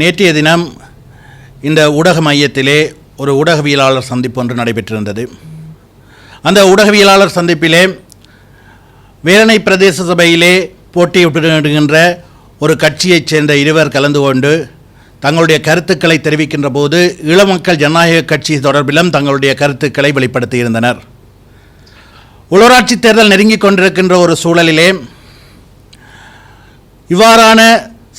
நேற்றைய தினம் இந்த ஊடக மையத்திலே ஒரு ஊடகவியலாளர் சந்திப்பு ஒன்று நடைபெற்றிருந்தது. அந்த ஊடகவியலாளர் சந்திப்பிலே வேலனை பிரதேச சபையிலே போட்டியிடுகின்ற ஒரு கட்சியைச் சேர்ந்த இருவர் கலந்து கொண்டு தங்களுடைய கருத்துக்களை தெரிவிக்கின்ற போது இளமக்கள் ஜனநாயக கட்சி தொடர்பிலும் தங்களுடைய கருத்துக்களை வெளிப்படுத்தியிருந்தனர். உள்ளூராட்சி தேர்தல் நெருங்கிக் கொண்டிருக்கின்ற ஒரு சூழலிலே இவ்வாறான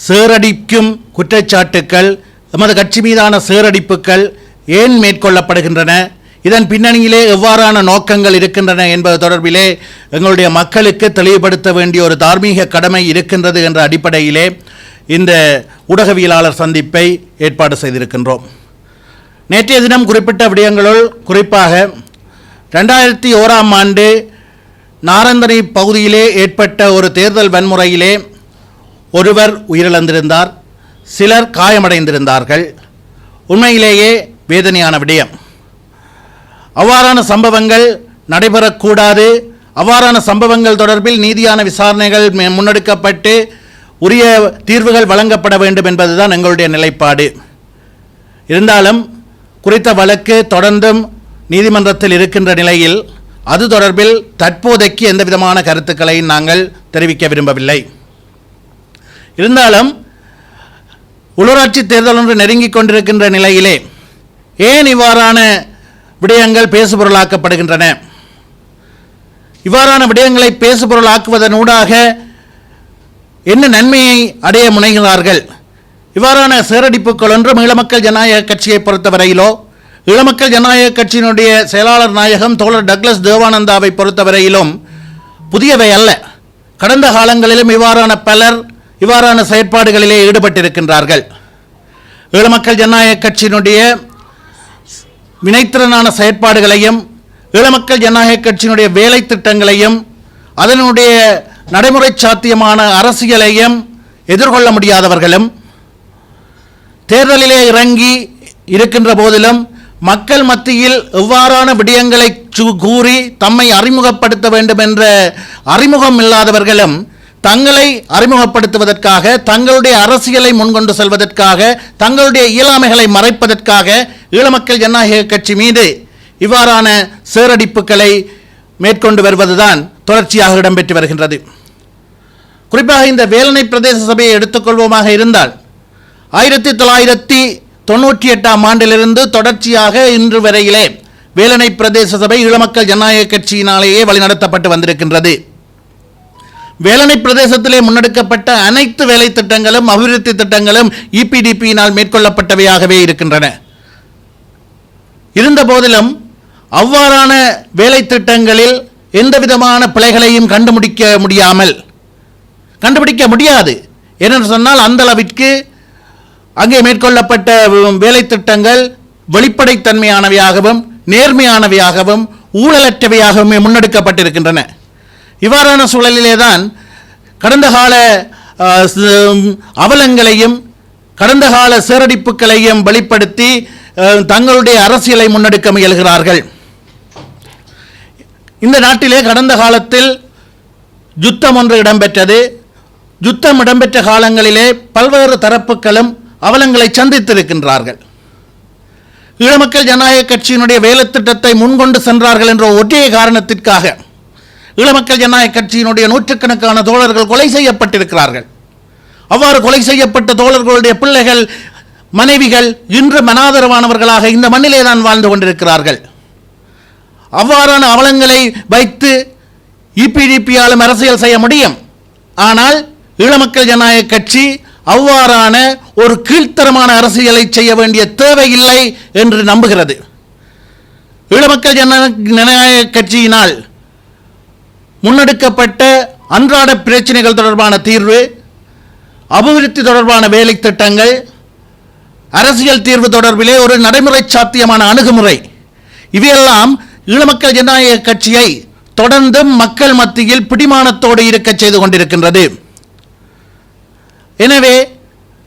சேரடிக்கும் குற்றச்சாட்டுக்கள் எமது கட்சி மீதான சேரடிப்புகள் ஏன் மேற்கொள்ளப்படுகின்றன? இதன் பின்னணியிலே எவ்வாறான நோக்கங்கள் இருக்கின்றன என்பது தொடர்பிலே எங்களுடைய மக்களுக்கு தெளிவுபடுத்த வேண்டிய ஒரு தார்மீக கடமை இருக்கின்றது என்ற அடிப்படையிலே இந்த ஊடகவியலாளர் சந்திப்பை ஏற்பாடு செய்திருக்கின்றோம். நேற்றைய தினம் குறிப்பிட்ட விடயங்களுள் குறிப்பாக ரெண்டாயிரத்தி ஓராம் ஆண்டு நாரந்தனை பகுதியிலே ஏற்பட்ட ஒரு தேர்தல் வன்முறையிலே ஒருவர் உயிரிழந்திருந்தார் சிலர் காயமடைந்திருந்தார்கள். உண்மையிலேயே வேதனையான விடயம். அவ்வாறான சம்பவங்கள் நடைபெறக்கூடாது. அவ்வாறான சம்பவங்கள் தொடர்பில் நீதியான விசாரணைகள் மே- முன்னெடுக்கப்பட்டு உரிய தீர்வுகள் வழங்கப்பட வேண்டும் என்பதுதான் எங்களுடைய நிலைப்பாடு. இருந்தாலும் குறித்த வழக்கு தொடர்ந்தும் நீதிமன்றத்தில் இருக்கின்ற நிலையில் அது தொடர்பில் தற்போதைக்கு எந்த விதமான கருத்துக்களை நாங்கள் தெரிவிக்க விரும்பவில்லை. இருந்தாலும் உள்ளூராட்சி தேர்தல் ஒன்று நெருங்கிக் கொண்டிருக்கின்ற நிலையிலே ஏன் இவ்வாறான விடயங்கள் பேசுபொருளாக்கப்படுகின்றன? இவ்வாறான விடயங்களை பேசுபொருளாக்குவதனூடாக என்ன நன்மையை அடைய முனைகிறார்கள்? இவ்வாறான சேரடிப்புகள் ஒன்றும் ஈழமக்கள் ஜனநாயக கட்சியை பொறுத்தவரையிலோ ஈழமக்கள் ஜனநாயக கட்சியினுடைய செயலாளர் நாயகம் தோழர் டக்ளஸ் தேவானந்தாவை பொறுத்தவரையிலும் புதியவை அல்ல. கடந்த காலங்களிலும் இவ்வாறான பலர் இவ்வாறான செயற்பாடுகளிலே ஈடுபட்டிருக்கின்றார்கள். ஈழமக்கள் ஜனநாயக கட்சியினுடைய வினைத்திறனான செயற்பாடுகளையும் ஈழமக்கள் ஜனநாயக கட்சியினுடைய வேலை திட்டங்களையும் அதனுடைய நடைமுறை சாத்தியமான அரசியலையும் எதிர்கொள்ள முடியாதவர்களும் தேர்தலிலே இறங்கி இருக்கின்ற போதிலும் மக்கள் மத்தியில் எவ்வாறான விடயங்களை சு- கூறி தம்மை அறிமுகப்படுத்த வேண்டும் என்ற அறிமுகம் இல்லாதவர்களும் தங்களை அறிமுகப்படுத்துவதற்காக தங்களுடைய அரசியலை முன்கொண்டு செல்வதற்காக தங்களுடைய இயலாமைகளை மறைப்பதற்காக ஈழமக்கள் ஜனநாயக கட்சி மீது இவ்வாறான சேரடிப்புகளை மேற்கொண்டு வருவதுதான் தொடர்ச்சியாக இடம்பெற்று வருகின்றது. குறிப்பாக இந்த வேலனை பிரதேச சபையை எடுத்துக்கொள்வோமாக இருந்தால் ஆயிரத்தி தொள்ளாயிரத்தி தொன்னூற்றி எட்டாம் ஆண்டிலிருந்து தொடர்ச்சியாக இன்று வரையிலே வேலனை பிரதேச சபை ஈழமக்கள் ஜனநாயக கட்சியினாலேயே வழிநடத்தப்பட்டு வந்திருக்கின்றது. வேலனை பிரதேசத்திலே முன்னெடுக்கப்பட்ட அனைத்து வேலை திட்டங்களும் அபிவிருத்தி திட்டங்களும் இபிடிபியினால் மேற்கொள்ளப்பட்டவையாகவே இருக்கின்றன. இருந்த போதிலும் அவ்வாறான வேலை திட்டங்களில் எந்த விதமான பிழைகளையும் கண்டுபிடிக்க முடியாமல் கண்டுபிடிக்க முடியாது. ஏனென்று சொன்னால் அந்த அளவிற்கு அங்கே மேற்கொள்ளப்பட்ட வேலை திட்டங்கள் வெளிப்படைத்தன்மையானவையாகவும் நேர்மையானவையாகவும் ஊழலற்றவையாகவும் முன்னெடுக்கப்பட்டிருக்கின்றன. இவ்வாறான சூழலிலே தான் கடந்த கால அவலங்களையும் கடந்த கால சேரடிப்புகளையும் வெளிப்படுத்தி தங்களுடைய அரசியலை முன்னெடுக்க முயல்கிறார்கள். இந்த நாட்டிலே கடந்த காலத்தில் யுத்தம் ஒன்று இடம்பெற்றது. யுத்தம் இடம்பெற்ற காலங்களிலே பல்வேறு தரப்புகளும் அவலங்களை சந்தித்திருக்கின்றார்கள். ஈழமக்கள் ஜனநாயக கட்சியினுடைய வேலைத்திட்டத்தை முன்கொண்டு சென்றார்கள் என்ற ஒற்றைய காரணத்திற்காக ஈழமக்கள் ஜனநாயக கட்சியினுடைய நூற்றுக்கணக்கான தோழர்கள் கொலை செய்யப்பட்டிருக்கிறார்கள். அவ்வாறு கொலை செய்யப்பட்ட தோழர்களுடைய பிள்ளைகள் மனைவிகள் இன்று மனாதரவானவர்களாக இந்த மண்ணிலே தான் வாழ்ந்து கொண்டிருக்கிறார்கள். அவ்வாறான அவலங்களை வைத்து இபிடிபியாலும் அரசியல் செய்ய முடியும். ஆனால் ஈழமக்கள் ஜனநாயக கட்சி அவ்வாறான ஒரு கீழ்த்தரமான அரசியலை செய்ய வேண்டிய தேவையில்லை என்று நம்புகிறது. ஈழமக்கள் ஜன- ஜனநாயக கட்சியினால் முன்னெடுக்கப்பட்ட அன்றாட பிரச்சனைகள் தொடர்பான தீர்வு அபிவிருத்தி தொடர்பான வேலை திட்டங்கள் அரசியல் தீர்வு தொடர்பிலே ஒரு நடைமுறை சாத்தியமான அணுகுமுறை. இவையெல்லாம் ஈழமக்கள் ஜனநாயக கட்சியை தொடர்ந்தும் மக்கள் மத்தியில் பிடிமானத்தோடு இருக்க செய்து கொண்டிருக்கின்றது. எனவே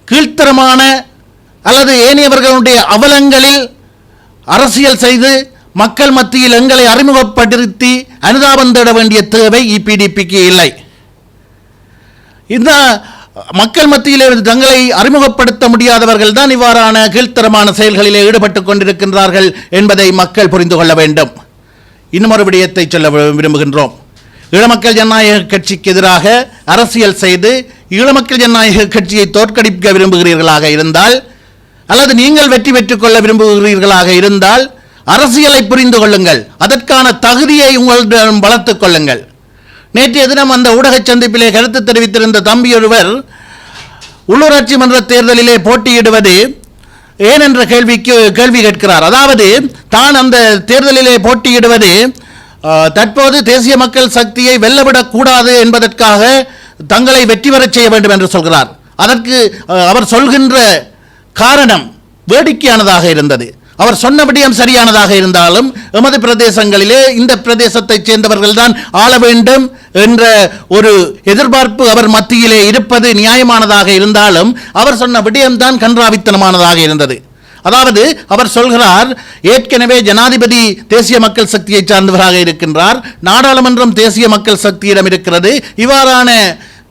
கீழ்த்தரமான அல்லது ஏனையவர்களுடைய அவலங்களில் அரசியல் செய்து மக்கள் மத்தியில் எங்களை அறிமுகப்படுத்தி அனுதாபம் தேட வேண்டிய தேவை இபிடிபிக்கு இல்லை. இந்த மக்கள் மத்தியிலே தங்களை அறிமுகப்படுத்த முடியாதவர்கள் தான் இவ்வாறான கீழ்த்தரமான செயல்களிலே ஈடுபட்டுக் கொண்டிருக்கின்றார்கள் என்பதை மக்கள் புரிந்து கொள்ள வேண்டும். இன்னும் ஒரு விடயத்தை சொல்ல விரும்புகின்றோம். ஈழமக்கள் ஜனநாயக கட்சிக்கு எதிராக அரசியல் செய்து ஈழமக்கள் ஜனநாயக கட்சியை தோற்கடிக்க விரும்புகிறீர்களாக இருந்தால் அல்லது நீங்கள் வெற்றி பெற்றுக்கொள்ள விரும்புகிறீர்களாக இருந்தால் அரசியலை புரிந்து கொள்ளுங்கள். அதற்கான தகுதியை உங்களிடம் வளர்த்துக் கொள்ளுங்கள். நேற்றைய தினம் அந்த ஊடக சந்திப்பிலே கருத்து தெரிவித்திருந்த தம்பி ஒருவர் உள்ளூராட்சி மன்ற தேர்தலிலே போட்டியிடுவது ஏன் என்ற கேள்விக்கு கேள்வி கேட்கிறார். அதாவது தான் அந்த தேர்தலிலே போட்டியிடுவது தற்போது தேசிய மக்கள் சக்தியை வெல்லவிடக்கூடாது என்பதற்காக தங்களை வெற்றி பெறச் செய்ய வேண்டும் என்று சொல்கிறார். அதற்கு அவர் சொல்கின்ற காரணம் வேடிக்கையானதாக இருந்தது. அவர் சொன்ன சரியானதாக இருந்தாலும் எமது பிரதேசங்களிலே இந்த பிரதேசத்தைச் சேர்ந்தவர்கள்தான் ஆள வேண்டும் என்ற ஒரு எதிர்பார்ப்பு அவர் மத்தியிலே இருப்பது நியாயமானதாக இருந்தாலும் அவர் சொன்ன விடயம்தான் கன்றாவித்தனமானதாக இருந்தது. அதாவது அவர் சொல்கிறார் ஏற்கனவே ஜனாதிபதி தேசிய மக்கள் சக்தியை சார்ந்தவராக இருக்கின்றார் நாடாளுமன்றம் தேசிய மக்கள் சக்தியிடம் இருக்கிறது இவ்வாறான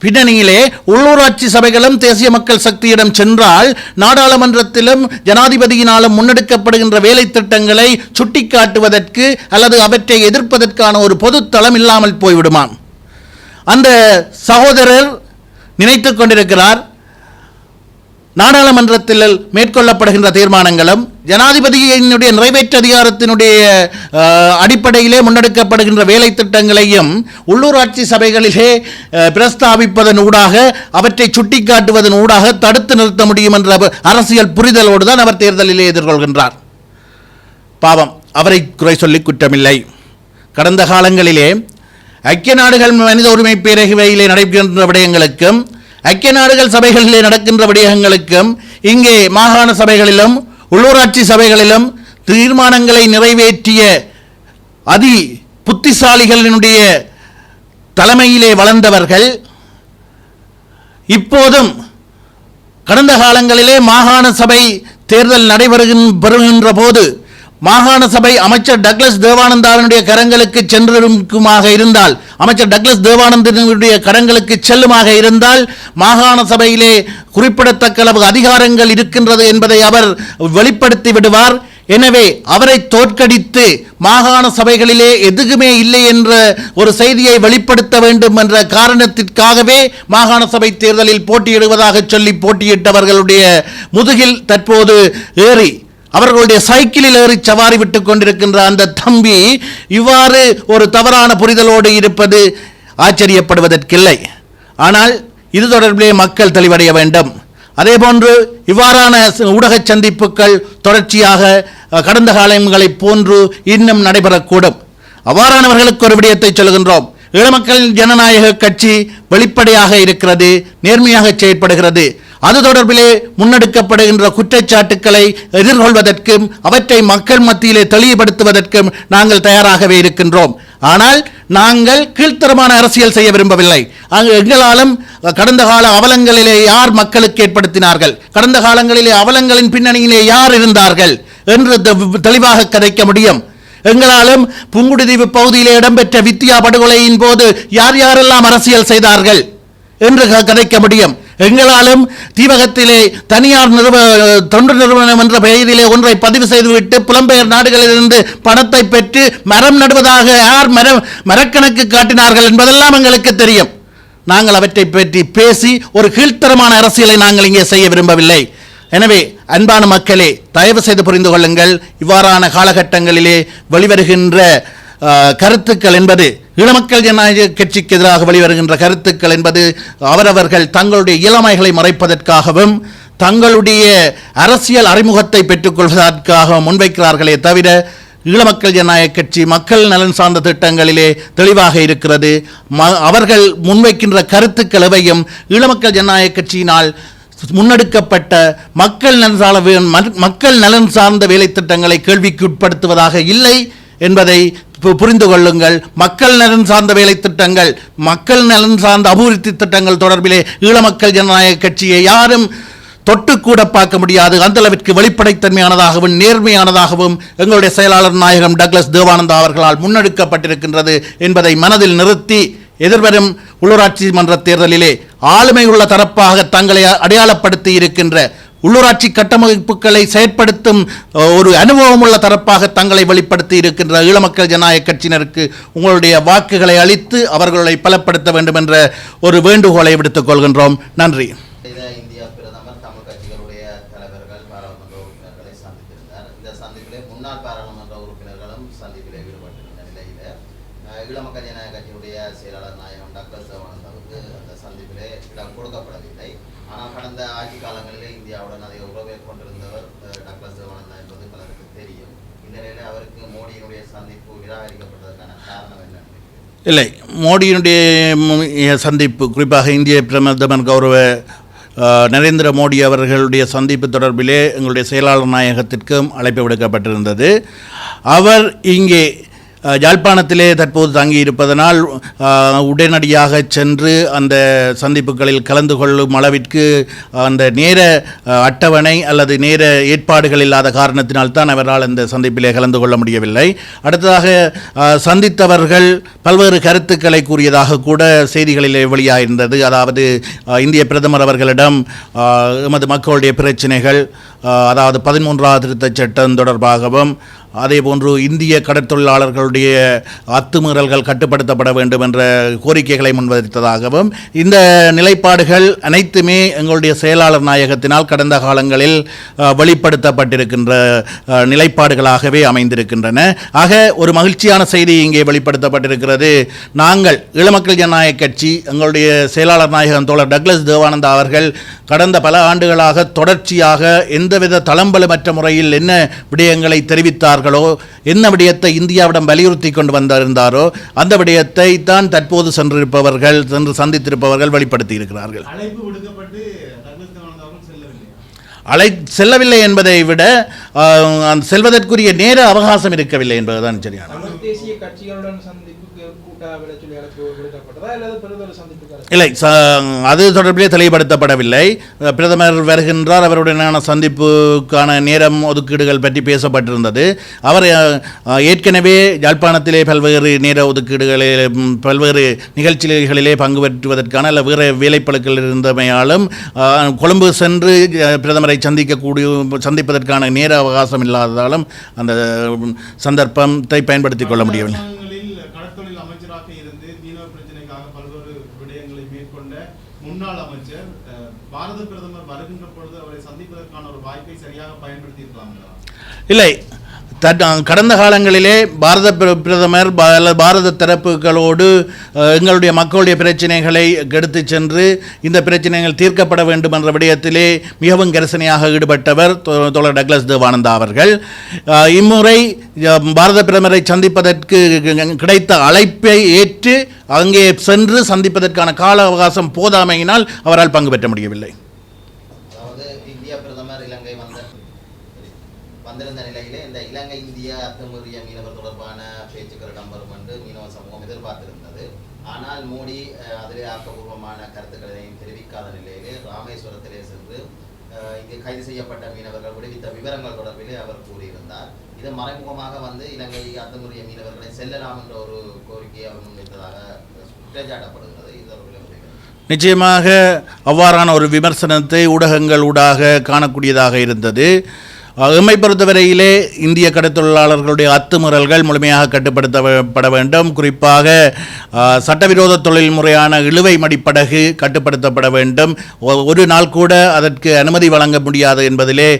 பின்னணியிலே உள்ளூராட்சி சபைகளும் தேசிய மக்கள் சக்தியிடம் சென்றால் நாடாளுமன்றத்திலும் ஜனாதிபதியினாலும் முன்னெடுக்கப்படுகின்ற வேலை திட்டங்களை சுட்டிக்காட்டுவதற்கு அல்லது அவற்றை எதிர்ப்பதற்கான ஒரு பொதுத்தளம் இல்லாமல் போய்விடுமாம். அந்த சகோதரர் நினைத்துக் கொண்டிருக்கிறார் நாடாளுமன்றத்தில் மேற்கொள்ளப்படுகின்ற தீர்மானங்களும் ஜனாதிபதியினுடைய நிறைவேற்று அதிகாரத்தினுடைய அடிப்படையிலே முன்னெடுக்கப்படுகின்ற வேலை திட்டங்களையும் உள்ளூராட்சி சபைகளிலே பிரஸ்தாபிப்பதன் ஊடாக அவற்றை சுட்டிக்காட்டுவதன் ஊடாக தடுத்து நிறுத்த முடியும் என்ற அரசியல் புரிதலோடு தான் அவர் தேர்தலிலே எதிர்கொள்கின்றார். பாவம் அவரை குறை சொல்லி குற்றமில்லை. கடந்த காலங்களிலே ஐக்கிய நாடுகள் மனித உரிமை பேரவையிலே நடைபெறுகின்ற விடயங்களுக்கும் ஐக்கிய நாடுகள் சபைகளிலே நடக்கின்ற விடயங்களுக்கும் இங்கே மாகாண சபைகளிலும் உள்ளூராட்சி சபைகளிலும் தீர்மானங்களை நிறைவேற்றிய அதி புத்திசாலிகளினுடைய தலைமையிலே வளர்ந்தவர்கள் இப்போதும் கடந்த காலங்களிலே மாகாண சபை தேர்தல் நடைபெறுகின்ற போது மாகாண சபை அமைச்சர் டக்ளஸ் தேவானந்தாவினுடைய கரங்களுக்கு சென்றிருக்குமாக இருந்தால் அமைச்சர் டக்ளஸ் தேவானந்தனுடைய கரங்களுக்கு செல்லுமாக இருந்தால் மாகாண சபையிலே குறிப்பிடத்தக்க அளவு அதிகாரங்கள் இருக்கின்றது என்பதை அவர் வெளிப்படுத்தி விடுவார். எனவே அவரை தோற்கடித்து மாகாண சபைகளிலே எதுக்குமே இல்லை என்ற ஒரு செய்தியை வெளிப்படுத்த வேண்டும் என்ற காரணத்திற்காகவே மாகாண சபை தேர்தலில் போட்டியிடுவதாக சொல்லி போட்டியிட்டவர்களுடைய முதுகில் தற்போது ஏறி அவர்களுடைய சைக்கிளில் ஏறி சவாரி விட்டுக் கொண்டிருக்கின்ற அந்த தம்பி இவ்வாறு ஒரு தவறான புரிதலோடு இருப்பது ஆச்சரியப்படுவதற்கில்லை. ஆனால் இது தொடர்பிலே மக்கள் தெளிவடைய வேண்டும். அதேபோன்று இவ்வாறான ஊடக சந்திப்புகள் தொடர்ச்சியாக கடந்த காலங்களைப் போன்று இன்னும் நடைபெறக்கூடும். அவ்வாறானவர்களுக்கு ஒரு விடயத்தை சொல்கின்றோம். ஈழமக்கள் ஜனநாயக கட்சி வெளிப்படையாக இருக்கிறது நேர்மையாக செயற்படுகிறது. அது தொடர்பிலே முன்னெடுக்கப்படுகின்ற குற்றச்சாட்டுக்களை எதிர்கொள்வதற்கும் அவற்றை மக்கள் மத்தியிலே தெளிவுபடுத்துவதற்கும் நாங்கள் தயாராகவே இருக்கின்றோம். ஆனால் நாங்கள் கீழ்த்தரமான அரசியல் செய்ய விரும்பவில்லை. அங்கு எங்களாலும் கடந்த கால அவலங்களிலே யார் மக்களுக்கு ஏற்படுத்தினார்கள்? கடந்த காலங்களிலே அவலங்களின் பின்னணியிலே யார் இருந்தார்கள்? என்று தெ- தெளிவாக கதைக்க முடியும். எங்களாலும் புங்குடுதீவு பகுதியிலே இடம்பெற்ற வித்தியா படுகொலையின் போது யார் யாரெல்லாம் அரசியல் செய்தார்கள்? என்று கதைக்க முடியும். எங்களாலும் தீவகத்திலே தனியார் நிறுவ தொண்டு நிறுவனம் என்ற பெயரிலே ஒன்றை பதிவு செய்துவிட்டு புலம்பெயர் நாடுகளிலிருந்து பணத்தை பெற்று மரம் நடுவதாக யார் மரம் மரக்கணக்கு காட்டினார்கள் என்பதெல்லாம் எங்களுக்கு தெரியும். நாங்கள் அவற்றை பற்றி பேசி ஒரு கீழ்த்தரமான அரசியலை நாங்கள் இங்கே செய்ய விரும்பவில்லை. எனவே அன்பான மக்களே தயவு செய்து புரிந்து கொள்ளுங்கள். இவ்வாறான காலகட்டங்களிலே வெளிவருகின்ற கருத்துக்கள் என்பது இளமக்கள் ஜனநாயக கட்சிக்கு எதிராக வெளிவருகின்ற கருத்துக்கள் என்பது அவரவர்கள் தங்களுடைய இளமைகளை மறைப்பதற்காகவும் தங்களுடைய அரசியல் அறிமுகத்தை பெற்றுக்கொள்வதற்காக முன்வைக்கிறார்களே தவிர ஈழமக்கள் ஜனநாயக கட்சி மக்கள் நலன் சார்ந்த திட்டங்களிலே தெளிவாக இருக்கிறது. ம அவர்கள் முன்வைக்கின்ற கருத்துக்கள் எவையும் ஈழமக்கள் ஜனநாயக கட்சியினால் முன்னெடுக்கப்பட்ட மக்கள் நலன் சார்ந்த மக்கள் நலன் சார்ந்த வேலை திட்டங்களை கேள்விக்கு உட்படுத்துவதாக இல்லை என்பதை புரிந்து கொள்ளுங்கள். மக்கள் நலன் சார்ந்த வேலை திட்டங்கள் மக்கள் நலன் சார்ந்த அபிவிருத்தி திட்டங்கள் தொடர்பிலே ஈழ மக்கள் ஜனநாயக கட்சியை யாரும் தொட்டு கூட பார்க்க முடியாது. அந்தளவிற்கு வெளிப்படைத்தன்மையானதாகவும் நேர்மையானதாகவும் எங்களுடைய செயலாளர் நாயகம் டக்ளஸ் தேவானந்தா அவர்களால் முன்னெடுக்கப்பட்டிருக்கின்றது என்பதை மனதில் நிறுத்தி எதிர்வரும் உள்ளூராட்சி மன்ற தேர்தலிலே ஆளுமை உள்ள தரப்பாக தங்களை அடையாளப்படுத்தி இருக்கின்ற உள்ளூராட்சி கட்டமைப்புகளை செயற்படுத்தும் ஒரு அனுபவம் உள்ள தரப்பாக தங்களை வெளிப்படுத்தி இருக்கின்ற ஈழமக்கள் ஜனநாயக கட்சியினருக்கு உங்களுடைய வாக்குகளை அளித்து அவர்களை பலப்படுத்த வேண்டும் என்ற ஒரு வேண்டுகோளை விடுத்துக் கொள்கின்றோம். நன்றி. சந்திப்பிலே முன்னாள் பாராளுமன்ற உறுப்பினர்களும் சந்திப்பிலே ஈடுபட்டனர் இளம ஈழமக்கள் ஜனநாயக கட்சியினுடைய செயலாளர் நாயகம் டாக்டர் சிவானந்தாவுக்கு அந்த சந்திப்பிலே இடம் கொடுக்கப்படவில்லை. ஆனால் கடந்த ஆட்சி காலங்களிலே இந்தியாவுடன் அதிக உறவை கொண்டிருந்தவர் அஹ், டாக்டர் சிவானந்தா என்பது பலருக்கு தெரியும். இந்த நிலையில் அவருக்கு மோடியினுடைய சந்திப்பு நிராகரிக்கப்பட்டதற்கான காரணம் என்ன இல்லை மோடியினுடைய சந்திப்பு குறிப்பாக இந்திய பிரதமர் கௌரவ நரேந்திர மோடி அவர்களுடைய சந்திப்பு தொடர்பிலே எங்களுடைய செயலாளர் நாயகத்திற்கும் அழைப்பு விடுக்கப்பட்டிருந்தது. அவர் இங்கே யாழ்ப்பாணத்திலே தற்போது தங்கியிருப்பதனால் உடனடியாக சென்று அந்த சந்திப்புகளில் கலந்து கொள்ளும் அளவிற்கு அந்த நேர அட்டவணை அல்லது நேர ஏற்பாடுகள் இல்லாத காரணத்தினால்தான் அவரால் அந்த சந்திப்பிலே கலந்து கொள்ள முடியவில்லை. அடுத்ததாக சந்தித்தவர்கள் பல்வேறு கருத்துக்களை கூறியதாக கூட செய்திகளிலே வெளியாயிருந்தது. அதாவது இந்திய பிரதமர் அவர்களிடம் எமது மக்களுடைய பிரச்சனைகள் அதாவது பதிமூன்றாவது திருத்தச் சட்டம் தொடர்பாகவும் அதேபோன்று இந்திய கடற்தொழிலாளர்களுடைய அத்துமீறல்கள் கட்டுப்படுத்தப்பட வேண்டும் என்ற கோரிக்கைகளை முன்வைத்ததாகவும் இந்த நிலைப்பாடுகள் அனைத்துமே எங்களுடைய செயலாளர் நாயகத்தினால் கடந்த காலங்களில் வெளிப்படுத்தப்பட்டிருக்கின்ற நிலைப்பாடுகளாகவே அமைந்திருக்கின்றன. ஆக ஒரு மகிழ்ச்சியான செய்தி இங்கே வெளிப்படுத்தப்பட்டிருக்கிறது. நாங்கள் ஈழமக்கள் ஜனநாயக கட்சி எங்களுடைய செயலாளர் நாயகன் தோழர் டக்ளஸ் தேவானந்தா அவர்கள் கடந்த பல ஆண்டுகளாக தொடர்ச்சியாக எந்தவித தளம்பலமற்ற முறையில் என்ன விடயங்களை தெரிவித்தார் தெரிவித்தார்களோ என்ன விடயத்தை இந்தியாவிடம் வலியுறுத்தி கொண்டு வந்திருந்தாரோ? அந்த விடயத்தை தான் தற்போது சென்றிருப்பவர்கள் சென்று சந்தித்திருப்பவர்கள் வெளிப்படுத்தி இருக்கிறார்கள் அழை செல்லவில்லை என்பதை விட செல்வதற்குரிய நேர அவகாசம் இருக்கவில்லை என்பதுதான் சரியான இல்லை ச அது தொடர்பிலே தெளிவுபடுத்தப்படவில்லை. பிரதமர் வருகின்றார். அவருடனான சந்திப்புக்கான நேரம் ஒதுக்கீடுகள் பற்றி பேசப்பட்டிருந்தது. அவர் ஏற்கனவே யாழ்ப்பாணத்திலே பல்வேறு நேர ஒதுக்கீடுகளில் பல்வேறு நிகழ்ச்சிகளிலே பங்கு பெற்றுவதற்கான அல்ல வேறு வேலைப்பழுக்கள் இருந்தமையாலும் கொழும்பு சென்று பிரதமரை சந்திக்கக்கூடிய சந்திப்பதற்கான நேர அவகாசம் இல்லாததாலும் அந்த சந்தர்ப்பத்தை பயன்படுத்திக் கொள்ள முடியவில்லை அரசாங்கங்களில் கடற்தொழில் அமைச்சராக இருந்து மீனவ பிரச்சனைக்காக பல்வேறு விடயங்களை மேற்கொண்ட முன்னாள் அமைச்சர் அஹ், பாரத பிரதமர் வருகின்ற பொழுது அவரை சந்திப்பதற்கான ஒரு வாய்ப்பை சரியாக பயன்படுத்தி இருக்கலாங்களா இல்லை தட் கடந்த காலங்களிலே பாரத பிர- பிரதமர் பாரத தரப்புகளோடு எங்களுடைய மக்களுடைய பிரச்சனைகளை எடுத்து சென்று இந்த பிரச்சனைகள் தீர்க்கப்பட வேண்டும் என்ற விடயத்திலே மிகவும் கரிசனையாக ஈடுபட்டவர் தோழர் டக்ளஸ் தேவானந்தா அவர்கள். இம்முறை பாரத பிரதமரை சந்திப்பதற்கு கிடைத்த அழைப்பை ஏற்று அங்கே சென்று சந்திப்பதற்கான கால அவகாசம் போதாமையினால் அவரால் பங்கு பெற்ற முடியவில்லை அதாவது இந்திய பிரதமர் இலங்கை வந்த வந்திருந்த நிலையிலே இந்த இலங்கை இந்திய அத்துமீறிய மீனவர் தொடர்பான பேச்சுக்கள் இடம்பெறும் என்று சமூகம் எதிர்பார்த்திருந்தது. ஆனால் மோடி அதிலே ஆக்கப்பூர்வமான கருத்துக்களையும் தெரிவிக்காத நிலையிலே ராமேஸ்வரத்திலே சென்று இங்கு கைது செய்யப்பட்ட மீனவர்கள் விடுவித்த விவரங்கள் தொடர்பிலே அவர் கூறியிருந்தார். இது மறைமுகமாக வந்து இலங்கை அத்துமீறிய மீனவர்களை செல்லலாம் என்ற ஒரு கோரிக்கையை அவர் முன்வைத்ததாக குற்றச்சாட்டப்படுகிறது இது நிச்சயமாக அவ்வாறான ஒரு விமர்சனத்தை ஊடகங்கள் ஊடாக காணக்கூடியதாக இருந்தது. எம்மை பொறுத்தவரையிலே இந்திய கடத்தொழிலாளர்களுடைய அத்துமுறல்கள் முழுமையாக கட்டுப்படுத்தப்பட வேண்டும். குறிப்பாக சட்டவிரோத தொழில் முறையான இழுவை மடிப்படகு கட்டுப்படுத்தப்பட வேண்டும். ஒரு நாள் கூட அதற்கு அனுமதி வழங்க முடியாது என்பதிலே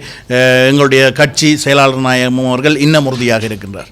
எங்களுடைய கட்சி செயலாளர் நாயகம் அவர்கள் இன்னும் உறுதியாக இருக்கின்றார்.